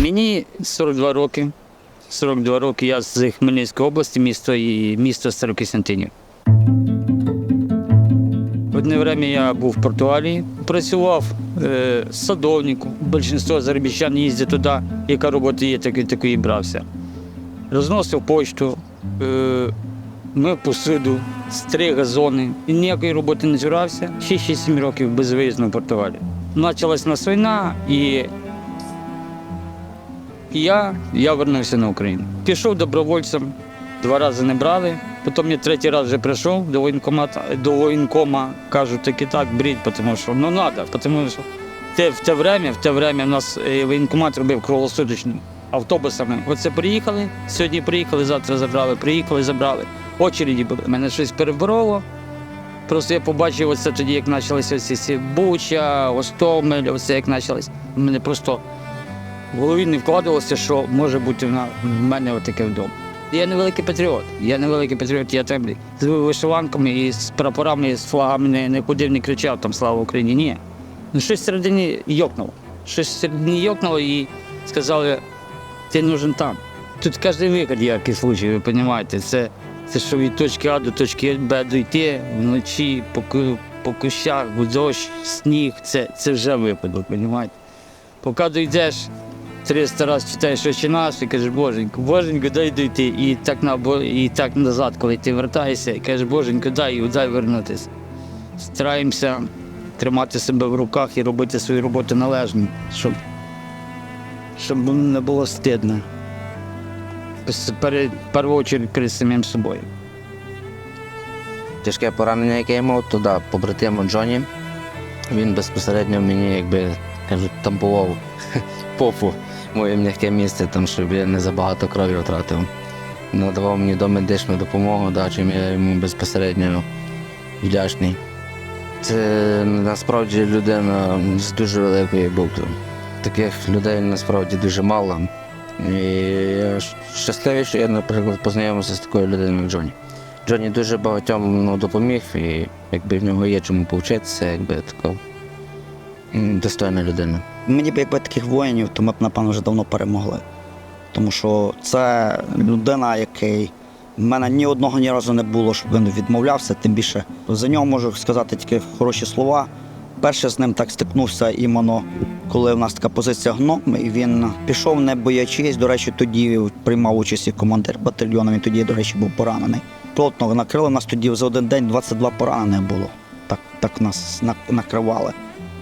Мені 42 роки. 42 роки я з Хмельницької області, місто і місто Старокостянтинів. Одне время я був в Португалії, працював е, садовником. Більшість заробітчан їздять туди, яка робота є, так, такої брався. Розносив почту, е, мив посуду, стриг газони. І ніякої роботи не збирався. Ще 6-7 років безвиїзно в Португалії. Почалась нас війна і і я, я вернувся на Україну. Пішов добровольцем, два рази не брали. Потім я третій раз вже прийшов до воєнкомата, до воєнкома, кажу, так і так, бріть, тому що ну треба, тому що те, в те время, в те время нас е, воєнкомат робив круглосуточно автобусами. Оце приїхали, сьогодні приїхали, завтра забрали, приїхали, забрали. Очереді були. Мене щось перебороло. Просто я побачив оце тоді, як почалися ці Буча, Остомель, оце як почалось. Мене просто в голові не вкладалося, що може бути в мене таке вдома. Я не великий патріот. Я не великий патріот, я темний. З вишиванками і з прапорами, і з флагами не, не ходив, не кричав там слава Україні. Ні. Ну щось всередині йокнуло. Щось всередині йокнуло і сказали, ти нужен там. Тут кожен вихід яркий случай, ви розумієте. Це, це що від точки А до точки Б дойти вночі по, по кущах, дощ, сніг, це, це вже випадок, розумієте? Поки дійдеш, 300 разів читаєш очі наш і кажеш, боженько, боженько, дай дойти. І так, на, і так назад, коли ти вертаєшся, і кажеш, боженько, дай дай вернутися. Стараємося тримати себе в руках і робити свою роботу належно, щоб, щоб не було стидно. Перед, першу чергу перед самим собою. Тяжке поранення, яке я мав, то побратиму Джоні. Він безпосередньо мені, якби кажуть, тампував попу моє м'яке місце, там, щоб я не забагато крові втратив. Надавав мені домедичну допомогу, да, чим я йому безпосередньо вдячний. Це насправді людина з дуже великою букви. Таких людей насправді дуже мало. І я щасливий, що я, наприклад, познайомився з такою людиною, як Джоні. Джоні дуже багатьом ну, допоміг, і якби в нього є чому повчитися, якби така достойна людина. Мені б якби таких воїнів, то ми б, напевно, вже давно перемогли. Тому що це людина, який в мене ні одного ні разу не було, щоб він відмовлявся, тим більше за нього можу сказати тільки хороші слова. Перше з ним так стикнувся іменно, коли в нас така позиція гном, і він пішов не боячись. До речі, тоді приймав участь і командир батальйону. Він тоді, до речі, був поранений. Плотно накрили нас тоді за один день 22 поранених було. Так, так нас накривали.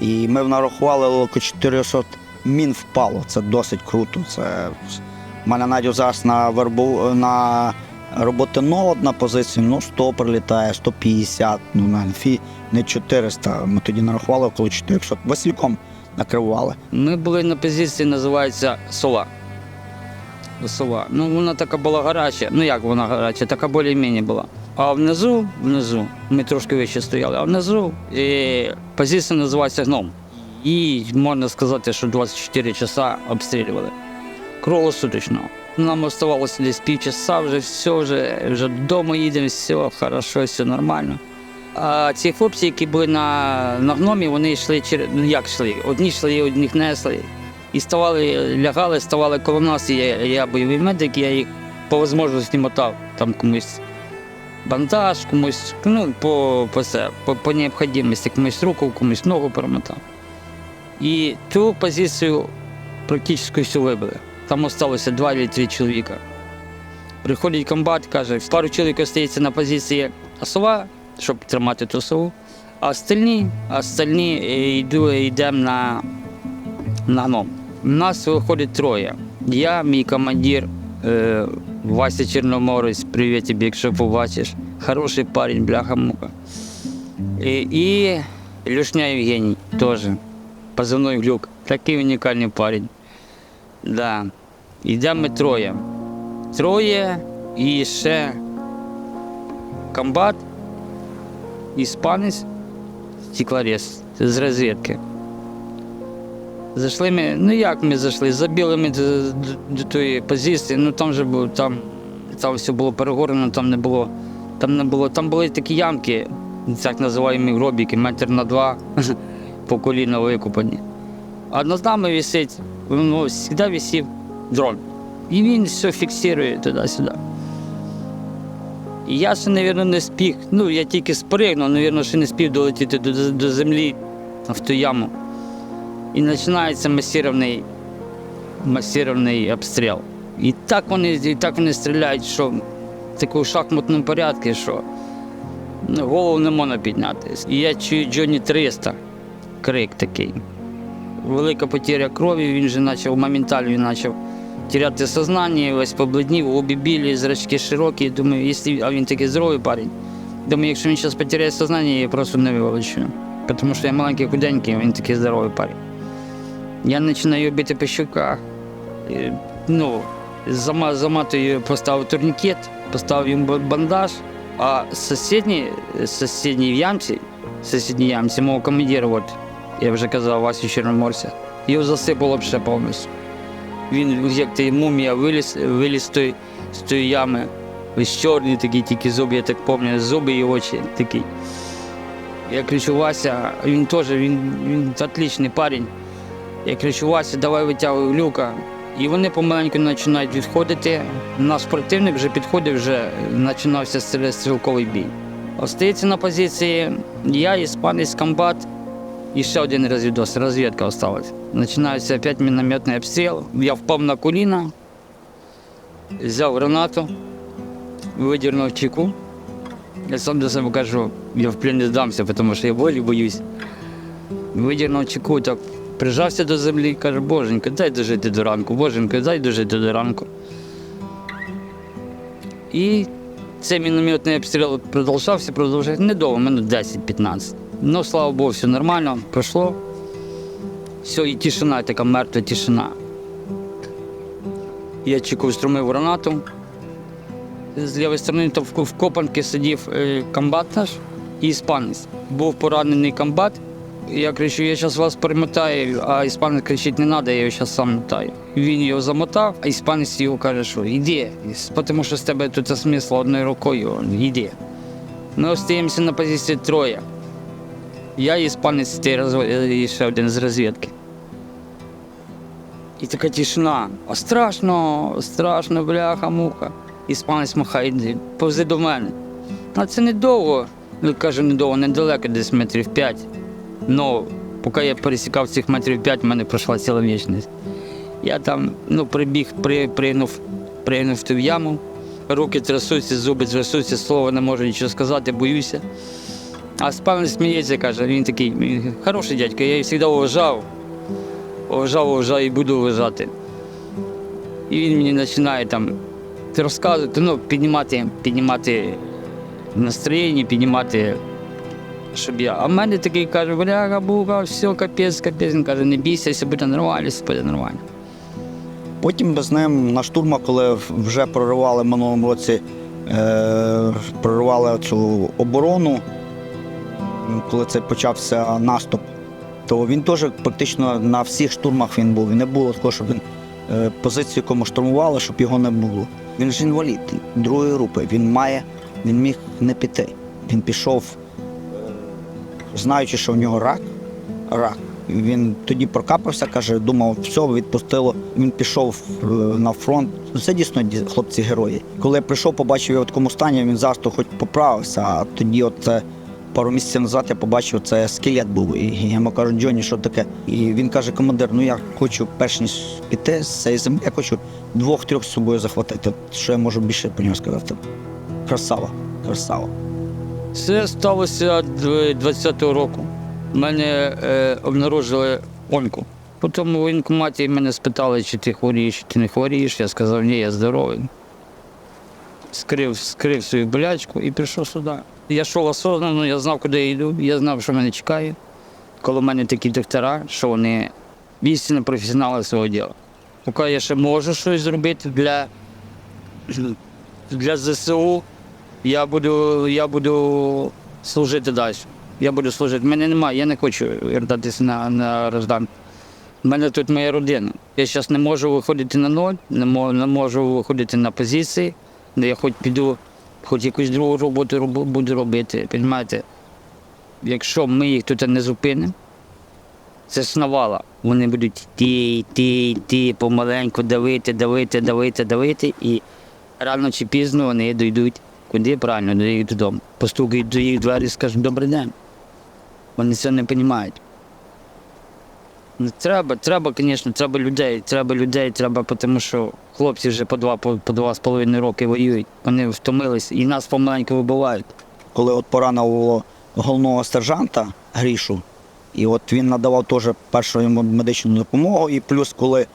І ми нарахували около 400 мін впало. Це досить круто. Це в мене навіть зараз на вербу на роботи нод на позиції, ну 100 прилітає, 150, ну на фі не 400. Ми тоді нарахували около 400. Васильком накривали. Ми були на позиції, називається Сова. Сова. Ну, вона така була гаряча. Ну як вона гаряча, така більш-менш була. А внизу, внизу, ми трошки вище стояли, а внизу е, позиція називається гном. І можна сказати, що 24 часа обстрілювали. Круглосуточно. Нам оставалося десь півчаса, вже все, вже, вже додому їдемо, все хорошо, все нормально. А ці хлопці, які були на, на гномі, вони йшли через ну як йшли? Одні йшли, одних несли. І ставали, лягали, ставали коло нас. І я, я бойовий медик, я їх по можливості мотав там комусь бандаж, комусь, ну, по, по, це, по, по необхідності, комусь руку, комусь ногу перемотав. І ту позицію практично всю вибили. Там залишилося два чи три чоловіка. Приходить комбат, каже, пару чоловік остається на позиції сова, щоб тримати ту сову. А остальні, остальні е, йдемо на, на гном. Нас виходить троє. Я, мій командир е, Вася Чорноморець, привіт тобі, якщо побачиш. Хороший парень, бляха-мука. І, і Люшня Євгеній теж. Позивний глюк. Такий унікальний парень. Да. Йдемо ми троє. Троє і ще комбат, іспанець, стеклорез з розвідки. Зайшли ми, ну як ми зайшли? Забіли ми до, до, до тої позиції, ну там же було, там, там все було перегорено, там не було, там не було, там були такі ямки, так називаємо гробіки, метр на два по коліна викопані. А над нами висить, ну, завжди висів дрон. І він все фіксує туди-сюди. І я ще, мабуть, не спіг. Ну, я тільки спригнув, мабуть, ще не спів долетіти до, до землі в ту яму. І починається масирований, масирований обстріл. І так вони, і так вони стріляють, що в такому шахматному порядку, що ну, голову не можна підняти. І я чую Джоні 300, крик такий. Велика потеря крові, він же почав моментально він почав теряти сознання, весь побледнів, обі білі, зрачки широкі. Думаю, якщо, а він такий здоровий парень. Думаю, якщо він зараз потеряє сознання, я просто не вилучу. Тому що я маленький худенький, він такий здоровий парень. Я починаю бити по щоках. І, Ну, заматую, поставив турнікет, поставив йому бандаж, а сусідній, сусідній в ямці, сусідній ямці, мого командира, от, я вже казав, Васю Чорноморця, його засипало б ще повністю. Він, як той мумія, виліз, виліз з тої, з тої ями, весь чорний такий, тільки зуби, я так пам'ятаю, зуби і очі такі. Я кричу, Вася, він теж, він, він отличний парень. Я кричу, Вася, давай витягуй люка. І вони помаленьку починають відходити. Наш противник вже підходив, вже починався стрілковий бій. Остається на позиції я, іспанець, комбат і ще один розвідос, розвідка осталась. Починається опять мінометний обстріл. Я впав на коліна, взяв гранату, видірнув чеку. Я сам до себе кажу, я в плен не здамся, тому що я болі боюсь. Видірнув чеку, так прижався до землі, каже, боженька, дай дожити до ранку, боженька, дай дожити до ранку. І цей мінометний обстріл продовжався, продовжався недовго, минут 10-15. Ну, слава Богу, все нормально, пройшло. Все, і тишина, така мертва тишина. Я чеку струмив гранату. З лівої сторони то в в копанки сидів е, комбат наш і іспанець. Був поранений комбат. Я кричу, я зараз вас перемотаю, а іспанець кричить, не треба, я його зараз сам мотаю. Він його замотав, а іспанець його каже, що йди, тому що з тебе тут смисл одною рукою, йди. Ми остаємося на позиції троє. Я іспанець і ще один з розвідки. І така тишина. А страшно, страшно, бляха, муха. Іспанець махає, «Йди, повзи до мене. А це недовго. Ну, кажу, недовго, недалеко, десь метрів п'ять. Ну, поки я пересікав цих метрів п'ять, в мене пройшла ціла вічність. Я там ну, прибіг, при, пригнув, пригнув ту яму, руки трясуться, зуби трясуться, слова не можу нічого сказати, боюся. А спавн сміється, каже, він такий він хороший дядько, я їх завжди вважав. Вважав, вважав і буду вважати. І він мені починає там розказувати, ну, піднімати, піднімати настроєння, піднімати, щоб я. А в мене такий каже, бляга, буга, все, капець, капець. Він каже, не бійся, все буде нормально, все буде нормально. Потім без ним на штурма, коли вже проривали в минулому році, е, проривали цю оборону, коли це почався наступ, то він теж практично на всіх штурмах він був. І не було такого, щоб він е, позицію, кому штурмували, щоб його не було. Він ж інвалід другої групи. Він має, він міг не піти. Він пішов, знаючи, що в нього рак, рак. Він тоді прокапався, каже, думав, все, відпустило. Він пішов е, на фронт. Це дійсно хлопці герої. Коли я прийшов, побачив його в такому стані, він зараз хоч поправився, а тоді, от пару місяців назад, я побачив, це скелет був. І я йому кажу, Джоні, що таке? І він каже, командир, ну я хочу перш ніж піти з цієї землі, я хочу двох-трьох з собою захватити. Що я можу більше по нього сказати? Красава, красава. Це сталося 20-го року. Мене е, обнаружили оньку. Потім у воєнкоматі мене спитали, чи ти хворієш, чи ти не хворієш. Я сказав, ні, я здоровий. Скрив, скрив свою болячку і прийшов сюди. Я йшов осознанно, я знав, куди я йду, я знав, що мене чекає. Коли в мене такі доктора, що вони істинно професіонали свого діла. Поки я ще можу щось зробити для, для ЗСУ, я буду, я буду служити далі. Я буду служити. Мене немає, я не хочу вертатися на, на Рождан. У мене тут моя родина. Я зараз не можу виходити на ноль, не можу, не можу виходити на позиції, де я хоч піду, хоч якусь другу роботу роб- буду робити. Понимаєте? Якщо ми їх тут не зупинимо, це ж навала. вони будуть йти, йти, йти, помаленьку давити, давити, давити, давити. І рано чи пізно вони дійдуть куди правильно, до їх додому. Постукають до їх двері і скажуть добрий день. Вони це не розуміють. Ну, Треба, треба, звісно, треба людей, треба людей, треба, тому що хлопці вже по два, по, по два з половиною роки воюють. Вони втомились і нас помаленьку вибивають. коли от поранило головного сержанта Грішу, і от він надавав теж першу йому медичну допомогу. І плюс, коли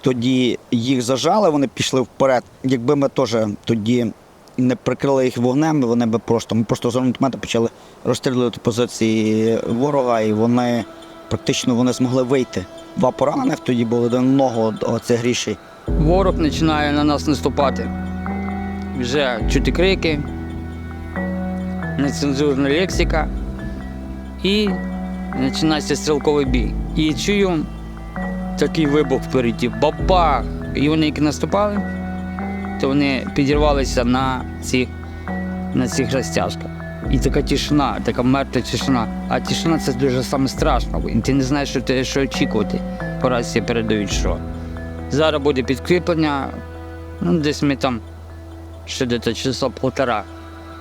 тоді їх зажали, вони пішли вперед. Якби ми теж тоді не прикрили їх вогнем, вони би просто ми просто з гранатомета почали розстрілювати позиції ворога, і вони практично вони змогли вийти. Два поранених тоді були один ногу, оце Гріші. Ворог починає на нас наступати. Вже чути крики, нецензурна лексика і починається стрілковий бій. І чую такий вибух впереді, бабах! І вони як наступали, то вони підірвалися на цих, на цих розтяжках. І така тишина, така мертва тишина. А тишина це дуже саме страшно. Ти не знаєш, що, ти, що очікувати. По рації передають що. Зараз буде підкріплення. Ну, десь ми там ще десь часа полтора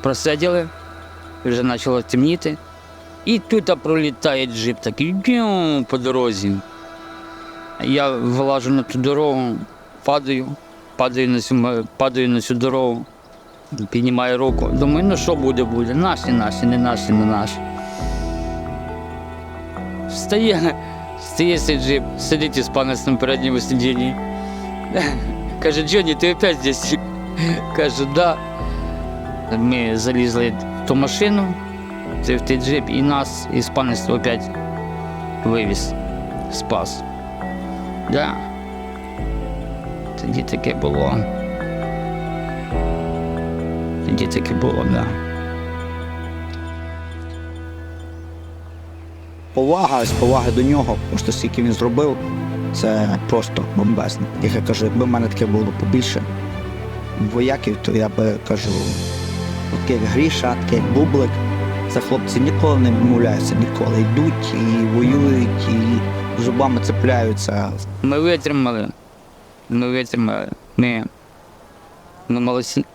просиділи, вже почало темніти. І тут пролітає джип такий по дорозі. Я вилажу на ту дорогу, падаю, падаю на цю, падаю на цю дорогу, піднімаю руку. Думаю, ну що буде, буде. Наші, наші, не наші, не наші. Встає, встає цей джип, сидить іспанець на передньому сидінні. Каже, Джонні, ти опять здесь? Кажу, да. Ми залізли в ту машину, в той джип, і нас іспанець опять вивіз, спас. Да. Тоді таке було. Тоді таке було, да. повага, з поваги до нього, просто скільки він зробив, це просто бомбезно. Як я кажу, якби в мене таке було побільше вояків, то я би кажу, як Гріша, таке як Бублик. Це хлопці ніколи не відмовляються, ніколи йдуть і воюють, і зубами цепляються. Ми витримали. Ми витримали. Ми, ми молодці.